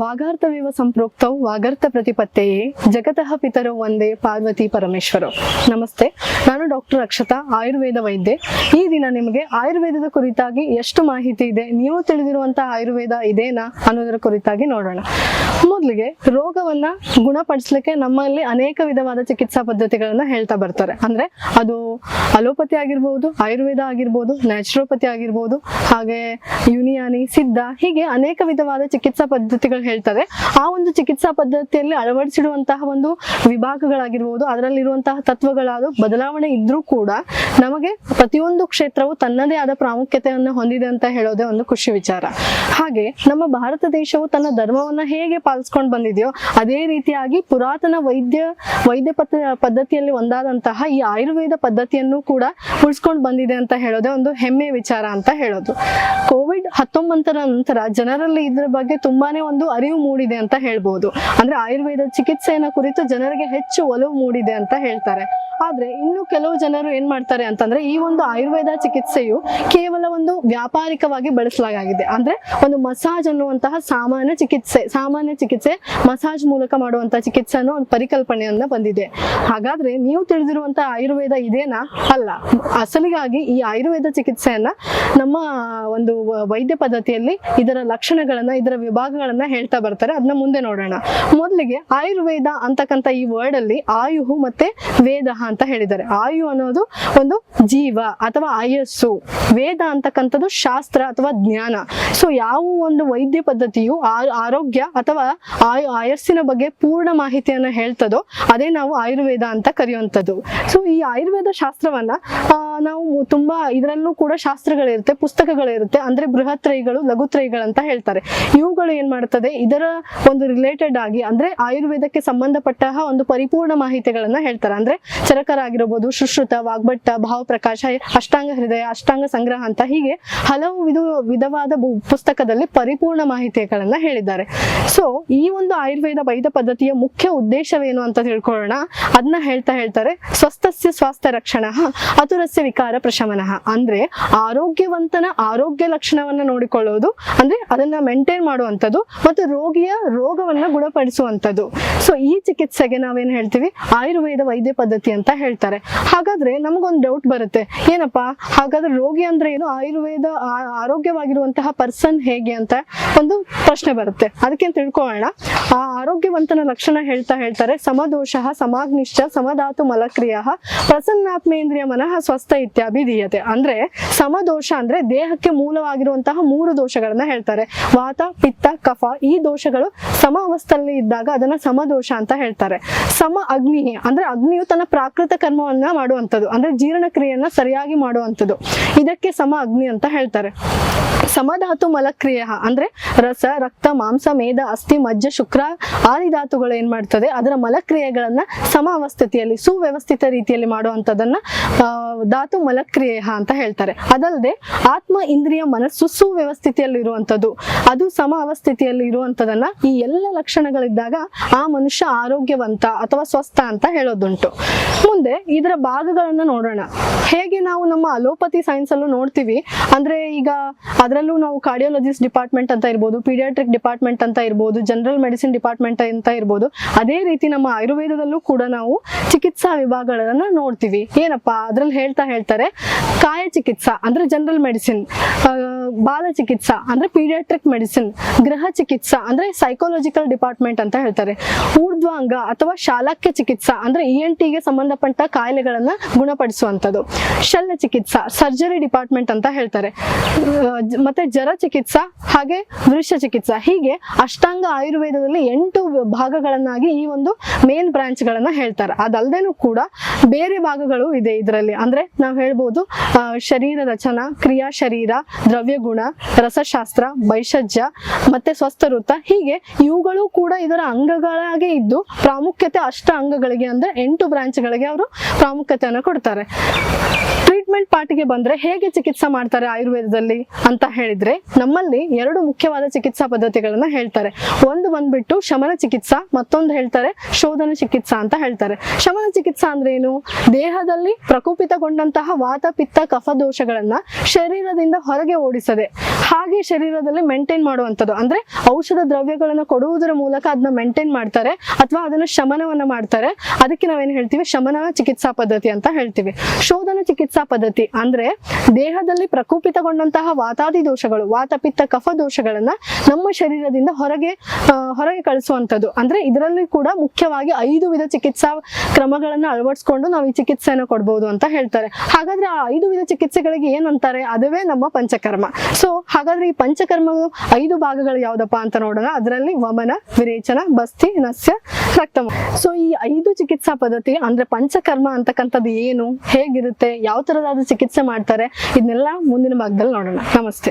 ವಾಗಾರ್ಥವಿವ ಸಂಪ್ರೋಕ್ತೌ ವಾಗರ್ಥ ಪ್ರತಿಪತ್ತೆಯೇ ಜಗತಃ ಪಿತರು ಒಂದೇ ಪಾರ್ವತಿ ಪರಮೇಶ್ವರು. ನಮಸ್ತೆ, ನಾನು ಡಾಕ್ಟರ್ ಅಕ್ಷತಾ, ಆಯುರ್ವೇದ ವೈದ್ಯೆ. ಈ ದಿನ ನಿಮಗೆ ಆಯುರ್ವೇದದ ಕುರಿತಾಗಿ ಎಷ್ಟು ಮಾಹಿತಿ ಇದೆ, ನೀವು ತಿಳಿದಿರುವಂತಹ ಆಯುರ್ವೇದ ಇದೇನಾ ಅನ್ನೋದರ ಕುರಿತಾಗಿ ನೋಡೋಣ. ಮೊದಲಿಗೆ ರೋಗವನ್ನ ಗುಣಪಡಿಸ್ಲಿಕ್ಕೆ ನಮ್ಮಲ್ಲಿ ಅನೇಕ ವಿಧವಾದ ಚಿಕಿತ್ಸಾ ಪದ್ಧತಿಗಳನ್ನ ಹೇಳ್ತಾ ಬರ್ತಾರೆ. ಅಂದ್ರೆ ಅದು ಅಲೋಪತಿ ಆಗಿರ್ಬೋದು, ಆಯುರ್ವೇದ ಆಗಿರ್ಬೋದು, ನ್ಯಾಚುರೋಪತಿ ಆಗಿರ್ಬೋದು, ಹಾಗೆ ಯುನಿಯಾನಿ, ಸಿದ್ಧ ಹೀಗೆ ಅನೇಕ ವಿಧವಾದ ಚಿಕಿತ್ಸಾ ಪದ್ಧತಿಗಳು ಹೇಳ್ತಾರೆ. ಆ ಒಂದು ಚಿಕಿತ್ಸಾ ಪದ್ಧತಿಯಲ್ಲಿ ಅಳವಡಿಸಿರುವಂತಹ ಒಂದು ವಿಭಾಗಗಳಾಗಿರ್ಬೋದು, ಅದರಲ್ಲಿರುವಂತಹ ತತ್ವಗಳಾದ ಬದಲಾವಣೆ ಇದ್ರೂ ಕೂಡ ನಮಗೆ ಪ್ರತಿಯೊಂದು ಕ್ಷೇತ್ರವು ತನ್ನದೇ ಆದ ಪ್ರಾಮುಖ್ಯತೆಯನ್ನು ಹೊಂದಿದೆ ಅಂತ ಹೇಳೋದೇ ಒಂದು ಖುಷಿ ವಿಚಾರ. ಹಾಗೆ ನಮ್ಮ ಭಾರತ ದೇಶವು ತನ್ನ ಧರ್ಮವನ್ನ ಹೇಗೆ ಪಾಲಿಸ್ಕೊಂಡು ಬಂದಿದೆಯೋ, ಅದೇ ರೀತಿಯಾಗಿ ಪುರಾತನ ವೈದ್ಯ ವೈದ್ಯ ಪದ್ಧ, ಪದ್ಧತಿಯಲ್ಲಿ ಒಂದಾದಂತಹ ಈ ಆಯುರ್ವೇದ ಪದ್ಧತಿಯನ್ನು ಕೂಡ ಉಳಿಸ್ಕೊಂಡು ಬಂದಿದೆ ಅಂತ ಹೇಳೋದೇ ಒಂದು ಹೆಮ್ಮೆ ವಿಚಾರ ಅಂತ ಹೇಳೋದು. ಕೋವಿಡ್ ಹತ್ತೊಂಬತ್ತರ ನಂತರ ಜನರಲ್ಲಿ ಇದ್ರ ಬಗ್ಗೆ ತುಂಬಾನೇ ಒಂದು ಅರಿವು ಮೂಡಿದೆ ಅಂತ ಹೇಳ್ಬೋದು. ಅಂದ್ರೆ ಆಯುರ್ವೇದ ಚಿಕಿತ್ಸೆಯನ್ನ ಕುರಿತು ಜನರಿಗೆ ಹೆಚ್ಚು ಒಲವು ಮೂಡಿದೆ ಅಂತ ಹೇಳ್ತಾರೆ. ಆದ್ರೆ ಇನ್ನು ಕೆಲವು ಜನರು ಏನ್ ಮಾಡ್ತಾರೆ ಅಂತಂದ್ರೆ ಈ ಒಂದು ಆಯುರ್ವೇದ ಚಿಕಿತ್ಸೆಯು ಕೇವಲ ಒಂದು ವ್ಯಾಪಾರಿಕವಾಗಿ ಬಳಸಲಾಗಿದೆ. ಅಂದ್ರೆ ಒಂದು ಮಸಾಜ್ ಅನ್ನುವಂತಹ ಸಾಮಾನ್ಯ ಚಿಕಿತ್ಸೆ ಸಾಮಾನ್ಯ ಚಿಕಿತ್ಸೆ ಮಸಾಜ್ ಮೂಲಕ ಮಾಡುವಂತಹ ಚಿಕಿತ್ಸೆ ಅನ್ನೋ ಒಂದು ಪರಿಕಲ್ಪನೆಯನ್ನ ಬಂದಿದೆ. ಹಾಗಾದ್ರೆ ನೀವು ತಿಳಿದಿರುವಂತಹ ಆಯುರ್ವೇದ ಇದೇನಾ? ಅಲ್ಲ, ಅಸಲಿಗಾಗಿ ಈ ಆಯುರ್ವೇದ ಚಿಕಿತ್ಸೆಯನ್ನ ನಮ್ಮ ಒಂದು ವೈದ್ಯ ಪದ್ಧತಿಯಲ್ಲಿ ಇದರ ಲಕ್ಷಣಗಳನ್ನ, ಇದರ ವಿಭಾಗಗಳನ್ನ ಹೇಳ್ತಾ ಬರ್ತಾರೆ. ಅದನ್ನ ಮುಂದೆ ನೋಡೋಣ. ಮೊದಲಿಗೆ ಆಯುರ್ವೇದ ಅಂತಕ್ಕಂಥ ಈ ವರ್ಡ್ ಅಲ್ಲಿ ಆಯುಹು ಮತ್ತೆ ವೇದ ಅಂತ ಹೇಳಿದ್ದಾರೆ. ಆಯು ಅನ್ನೋದು ಒಂದು ಜೀವ ಅಥವಾ ಆಯಸ್ಸು. ವೇದ ಅಂತಕ್ಕಂಥದ್ದು ಶಾಸ್ತ್ರ ಅಥವಾ ಜ್ಞಾನ. ಸೊ ಯಾವ ಒಂದು ವೈದ್ಯ ಪದ್ಧತಿಯು ಆರೋಗ್ಯ ಅಥವಾ ಆಯು ಆಯಸ್ಸಿನ ಬಗ್ಗೆ ಪೂರ್ಣ ಮಾಹಿತಿಯನ್ನ ಹೇಳ್ತದೋ, ಅದೇ ನಾವು ಆಯುರ್ವೇದ ಅಂತ ಕರೆಯುವಂಥದ್ದು. ಸೊ ಈ ಆಯುರ್ವೇದ ಶಾಸ್ತ್ರವನ್ನ ನಾವು ತುಂಬಾ ಇದರಲ್ಲೂ ಕೂಡ ಶಾಸ್ತ್ರಗಳಿರುತ್ತೆ, ಪುಸ್ತಕಗಳಿರುತ್ತೆ. ಅಂದ್ರೆ ಬೃಹತ್ರೈಗಳು ಅಂತ ಹೇಳ್ತಾರೆ. ಇವುಗಳು ಏನ್ ಮಾಡ್ತದೆ? ಇದರ ಒಂದು ರಿಲೇಟೆಡ್ ಆಗಿ ಅಂದ್ರೆ ಆಯುರ್ವೇದಕ್ಕೆ ಸಂಬಂಧಪಟ್ಟ ಒಂದು ಪರಿಪೂರ್ಣ ಮಾಹಿತಿಗಳನ್ನ ಹೇಳ್ತಾರೆ. ಅಂದ್ರೆ ಚರಕರ ಆಗಿರಬಹುದು ಸುಶ್ರುತ, ವಾಗ್ಭಟ್ಟ, ಭಾವಪ್ರಕಾಶ, ಅಷ್ಟಾಂಗ ಹೃದಯ, ಅಷ್ಟಾಂಗ ಸಂಗ್ರಹ ಅಂತ ಹೀಗೆ ಹಲವು ವಿಧ, ವಿಧವಾದ ಪುಸ್ತಕದಲ್ಲಿ ಪರಿಪೂರ್ಣ ಮಾಹಿತಿಗಳನ್ನ ಹೇಳಿದ್ದಾರೆ. ಸೊ ಈ ಒಂದು ಆಯುರ್ವೇದ ವೈದ್ಯ ಪದ್ಧತಿಯ ಮುಖ್ಯ ಉದ್ದೇಶವೇನು ಅಂತ ತಿಳ್ಕೊಳ್ಳೋಣ. ಅದನ್ನ ಹೇಳ್ತಾ ಹೇಳ್ತಾರೆ, ಸ್ವಸ್ಥಸ್ಯ ಸ್ವಾಸ್ಥ್ಯ ರಕ್ಷಣ, ಅತುರಸ್ಯ ವಿಕಾರ ಪ್ರಶಮನಃ. ಅಂದ್ರೆ ಆರೋಗ್ಯವಂತನ ಆರೋಗ್ಯ ಲಕ್ಷಣವನ್ನ ನೋಡಿಕೊಳ್ಳೋದು, ಅಂದ್ರೆ ಅದನ್ನ ಮೇಂಟೈನ್ ಮಾಡುವಂಥದ್ದು ಮತ್ತು ರೋಗಿಯ ರೋಗವನ್ನ ಗುಣಪಡಿಸುವಂಥದ್ದು. ಸೊ ಈ ಚಿಕಿತ್ಸೆಗೆ ನಾವೇನ್ ಹೇಳ್ತೀವಿ? ಆಯುರ್ವೇದ ವೈದ್ಯ ಪದ್ಧತಿ ಅಂತ ಹೇಳ್ತಾರೆ. ಹಾಗಾದ್ರೆ ನಮಗೊಂದು ಡೌಟ್ ಬರುತ್ತೆ. ಏನಪ್ಪಾ? ಹಾಗಾದ್ರೆ ರೋಗಿ ಅಂದ್ರೆ ಏನು? ಆಯುರ್ವೇದ ಆರೋಗ್ಯವಾಗಿರುವಂತಹ ಪರ್ಸನ್ ಹೇಗೆ ಅಂತ ಒಂದು ಪ್ರಶ್ನೆ ಬರುತ್ತೆ. ಅದಕ್ಕೆ ತಿಳ್ಕೊಳ್ಳೋಣ ಆ ಆರೋಗ್ಯವಂತನ ಲಕ್ಷಣ ಹೇಳ್ತಾ ಹೇಳ್ತಾರೆ. ಸಮದೋಷ, ಸಮಾಗ್ನಿಶ್ಚ, ಸಮಧಾತು ಮಲಕ್ರಿಯ, ಪ್ರಸನ್ನಾತ್ಮೇಂದ್ರಿಯ ಮನಃ ಸ್ವಸ್ಥ ಇತ್ಯಾಭಿಧೀಯತೆ. ಅಂದ್ರೆ ಸಮದೋಷ ಅಂದ್ರೆ ದೇಹಕ್ಕೆ ಮೂಲವಾಗಿರುವಂತಹ ಮೂರು ದೋಷಗಳನ್ನ ಹೇಳ್ತಾರೆ. ವಾತ, ಪಿತ್ತ, ಕಫ ಈ ದೋಷಗಳು ಸಮ ಅವಸ್ಥೆಯಲ್ಲಿ ಇದ್ದಾಗ ಅದನ್ನ ಸಮದೋಷ ಅಂತ ಹೇಳ್ತಾರೆ. ಸಮ ಅಗ್ನಿ, ಅಂದ್ರೆ ಅಗ್ನಿಯು ತನ್ನ ಪ್ರಾಕೃತ ಕರ್ಮವನ್ನ ಮಾಡುವಂಥದ್ದು, ಅಂದ್ರೆ ಜೀರ್ಣಕ್ರಿಯೆಯನ್ನ ಸರಿಯಾಗಿ ಮಾಡುವಂಥದ್ದು. ಇದಕ್ಕೆ ಸಮ ಅಗ್ನಿ ಅಂತ ಹೇಳ್ತಾರೆ. ಸಮಧಾತು ಮಲಕ್ರಿಯ ಅಂದ್ರೆ ರಸ, ರಕ್ತ, ಮಾಂಸ ಮೇಧ ಅಸ್ಥಿ, ಮಜ್ಜ, ಶುಕ್ರ ಆದಿ ಧಾತುಗಳು ಏನ್ ಮಾಡ್ತದೆ, ಅದರ ಮಲಕ್ರಿಯೆಗಳನ್ನ ಸಮ ಅವಸ್ಥಿತಿಯಲ್ಲಿ ಸುವ್ಯವಸ್ಥಿತ ರೀತಿಯಲ್ಲಿ ಮಾಡುವಂತದನ್ನ ಧಾತು ಮಲಕ್ರಿಯ ಅಂತ ಹೇಳ್ತಾರೆ. ಅದಲ್ಲದೆ ಆತ್ಮ ಇಂದ್ರಿಯ ಮನಸ್ಸು ಸುವ್ಯವಸ್ಥಿತಿಯಲ್ಲಿ ಇರುವಂತದ್ದು ಅದು ಸಮ ಅವಸ್ಥಿತಿಯಲ್ಲಿ ಇರುವಂತದನ್ನ ಈ ಎಲ್ಲ ಲಕ್ಷಣಗಳಿದ್ದಾಗ ಆ ಮನುಷ್ಯ ಆರೋಗ್ಯವಂತ ಅಥವಾ ಸ್ವಸ್ಥ ಅಂತ ಹೇಳೋದುಂಟು. ಮುಂದೆ ಇದರ ಭಾಗಗಳನ್ನ ನೋಡೋಣ. ಹೇಗೆ ನಾವು ನಮ್ಮ ಅಲೋಪತಿ ಸೈನ್ಸ್ ಅಲ್ಲೂ ನೋಡ್ತೀವಿ, ಅಂದ್ರೆ ಈಗ ಅದರಲ್ಲೂ ನಾವು ಕಾರ್ಡಿಯೋಲಜಿಸ್ಟ್ ಡಿಪಾರ್ಟ್ಮೆಂಟ್ ಅಂತ ಇರ್ಬೋದು ಪೀಡಿಯಾಟ್ರಿಕ್ ಡಿಪಾರ್ಟ್ಮೆಂಟ್ ಅಂತ ಇರ್ಬೋದು ಜನರಲ್ ಮೆಡಿಸಿನ್ ಡಿಪಾರ್ಟ್ಮೆಂಟ್ ಅಂತ ಇರ್ಬೋದು, ಅದೇ ರೀತಿ ನಮ್ಮ ಆಯುರ್ವೇದದಲ್ಲೂ ಕೂಡ ನಾವು ಚಿಕಿತ್ಸಾ ವಿಭಾಗಗಳನ್ನ ನೋಡ್ತೀವಿ. ಏನಪ್ಪಾ? ಅದ್ರಲ್ಲಿ ಹೇಳ್ತಾ ಹೇಳ್ತಾರೆ ಕಾಯ ಚಿಕಿತ್ಸಾ ಅಂದ್ರೆ ಜನರಲ್ ಮೆಡಿಸಿನ್ ಬಾಲ ಚಿಕಿತ್ಸಾ ಅಂದ್ರೆ ಪೀಡಿಯಾಟ್ರಿಕ್ ಮೆಡಿಸಿನ್ ಗೃಹ ಚಿಕಿತ್ಸಾ ಅಂದ್ರೆ ಸೈಕಾಲಜಿಕಲ್ ಡಿಪಾರ್ಟ್ಮೆಂಟ್ ಅಂತ ಹೇಳ್ತಾರೆ. ಊರ್ಧ್ವಾಂಗ ಅಥವಾ ಶಾಲಾಕ್ಯ ಚಿಕಿತ್ಸಾ ಅಂದ್ರೆ ಇ ಎನ್ ಟಿಗೆ ಸಂಬಂಧಪಟ್ಟ ಕಾಯಿಲೆಗಳನ್ನ ಗುಣಪಡಿಸುವಂತದ್ದು ಶಲ್ಯ ಚಿಕಿತ್ಸಾ ಸರ್ಜರಿ ಡಿಪಾರ್ಟ್ಮೆಂಟ್ ಅಂತ ಹೇಳ್ತಾರೆ. ಮತ್ತೆ ಜರ ಚಿಕಿತ್ಸಾ ಹಾಗೆ ವೃಷ ಚಿಕಿತ್ಸಾ. ಹೀಗೆ ಅಷ್ಟಾಂಗ ಆಯುರ್ವೇದದಲ್ಲಿ ಎಂಟು ಭಾಗಗಳನ್ನಾಗಿ ಈ ಒಂದು ಮೇನ್ ಬ್ರಾಂಚ್ ಗಳನ್ನ ಹೇಳ್ತಾರೆ. ಅದಲ್ದೇನು ಕೂಡ ಬೇರೆ ಭಾಗಗಳು ಇದೆ ಇದರಲ್ಲಿ. ಅಂದ್ರೆ ನಾವು ಹೇಳ್ಬೋದು ಶರೀರ ರಚನಾ, ಕ್ರಿಯಾ ಶರೀರ ದ್ರವ್ಯ ಗುಣ ರಸಶಾಸ್ತ್ರ ವೈಷಜ್ಯ ಮತ್ತೆ ವೃತ್ತ ಹೀಗೆ ಇವುಗಳು ಕೂಡ ಇದರ ಅಂಗಗಳಾಗಿ ಇದ್ದು ಪ್ರಾಮುಖ್ಯತೆ ಅಷ್ಟ ಅಂಗಗಳಿಗೆ ಅಂದ್ರೆ ಎಂಟು ಬ್ರಾಂಚ್ಗಳಿಗೆ ಅವರು ಪ್ರಾಮುಖ್ಯತೆಯನ್ನು ಕೊಡ್ತಾರೆ. ಪಾರ್ಟಿಗೆ ಬಂದ್ರೆ ಹೇಗೆ ಚಿಕಿತ್ಸೆ ಮಾಡ್ತಾರೆ ಆಯುರ್ವೇದದಲ್ಲಿ ಅಂತ ಹೇಳಿದ್ರೆ ನಮ್ಮಲ್ಲಿ ಎರಡು ಮುಖ್ಯವಾದ ಚಿಕಿತ್ಸಾ ಪದ್ಧತಿಗಳನ್ನ ಹೇಳ್ತಾರೆ. ಒಂದು ಬಂದ್ಬಿಟ್ಟು ಶಮನ ಚಿಕಿತ್ಸಾ, ಮತ್ತೊಂದು ಹೇಳ್ತಾರೆ ಶೋಧನ ಚಿಕಿತ್ಸಾ ಅಂತ ಹೇಳ್ತಾರೆ. ಶಮನ ಚಿಕಿತ್ಸಾ ಅಂದ್ರೆ ಏನು? ದೇಹದಲ್ಲಿ ಪ್ರಕೋಪಿತಗೊಂಡಂತಹ ವಾತ ಪಿತ್ತ ಕಫ ದೋಷಗಳನ್ನ ಶರೀರದಿಂದ ಹೊರಗೆ ಓಡಿಸದೆ ಹಾಗೆ ಶರೀರದಲ್ಲಿ ಮೇಂಟೈನ್ ಮಾಡುವಂಥದ್ದು. ಅಂದ್ರೆ ಔಷಧ ದ್ರವ್ಯಗಳನ್ನ ಕೊಡುವುದರ ಮೂಲಕ ಅದನ್ನ ಮೇಂಟೈನ್ ಮಾಡ್ತಾರೆ ಅಥವಾ ಅದನ್ನ ಶಮನವನ್ನ ಮಾಡ್ತಾರೆ. ಅದಕ್ಕೆ ನಾವೇನ್ ಹೇಳ್ತೀವಿ? ಶಮನ ಚಿಕಿತ್ಸಾ ಪದ್ಧತಿ ಅಂತ ಹೇಳ್ತೀವಿ. ಶೋಧನ ಚಿಕಿತ್ಸಾ ಪದ್ಧತಿ ಅಂದ್ರೆ ದೇಹದಲ್ಲಿ ಪ್ರಕೋಪಿತಗೊಂಡಂತಹ ವಾತಾದಿ ದೋಷಗಳು ವಾತ ಪಿತ್ತ ಕಫ ದೋಷಗಳನ್ನ ನಮ್ಮ ಶರೀರದಿಂದ ಹೊರಗೆ ಹೊರಗೆ ಕಳಿಸುವಂಥದ್ದು. ಅಂದ್ರೆ ಇದರಲ್ಲಿ ಕೂಡ ಮುಖ್ಯವಾಗಿ ಐದು ವಿಧ ಚಿಕಿತ್ಸಾ ಕ್ರಮಗಳನ್ನ ಅಳವಡಿಸ್ಕೊಂಡು ನಾವು ಈ ಚಿಕಿತ್ಸೆಯನ್ನು ಕೊಡ್ಬೋದು ಅಂತ ಹೇಳ್ತಾರೆ. ಹಾಗಾದ್ರೆ ಆ ಐದು ವಿಧ ಚಿಕಿತ್ಸೆಗಳಿಗೆ ಏನಂತಾರೆ? ಅದವೇ ನಮ್ಮ ಪಂಚಕರ್ಮ. ಸೊ ಹಾಗಾದ್ರೆ ಈ ಪಂಚಕರ್ಮ ಐದು ಭಾಗಗಳು ಯಾವ್ದಪ್ಪ ಅಂತ ನೋಡೋಣ. ಅದರಲ್ಲಿ ವಮನ, ವಿರೇಚನ, ಬಸ್ತಿ, ನಸ್ಯ, ರಕ್ತಮ. ಸೊ ಈ ಐದು ಚಿಕಿತ್ಸಾ ಪದ್ಧತಿ ಅಂದ್ರೆ ಪಂಚಕರ್ಮ ಅಂತಕ್ಕಂಥದ್ದು ಏನು, ಹೇಗಿರುತ್ತೆ, ಯಾವ ತರದಾದ ಚಿಕಿತ್ಸೆ ಮಾಡ್ತಾರೆ, ಇದನ್ನೆಲ್ಲ ಮುಂದಿನ ಭಾಗದಲ್ಲಿ ನೋಡೋಣ. ನಮಸ್ತೆ.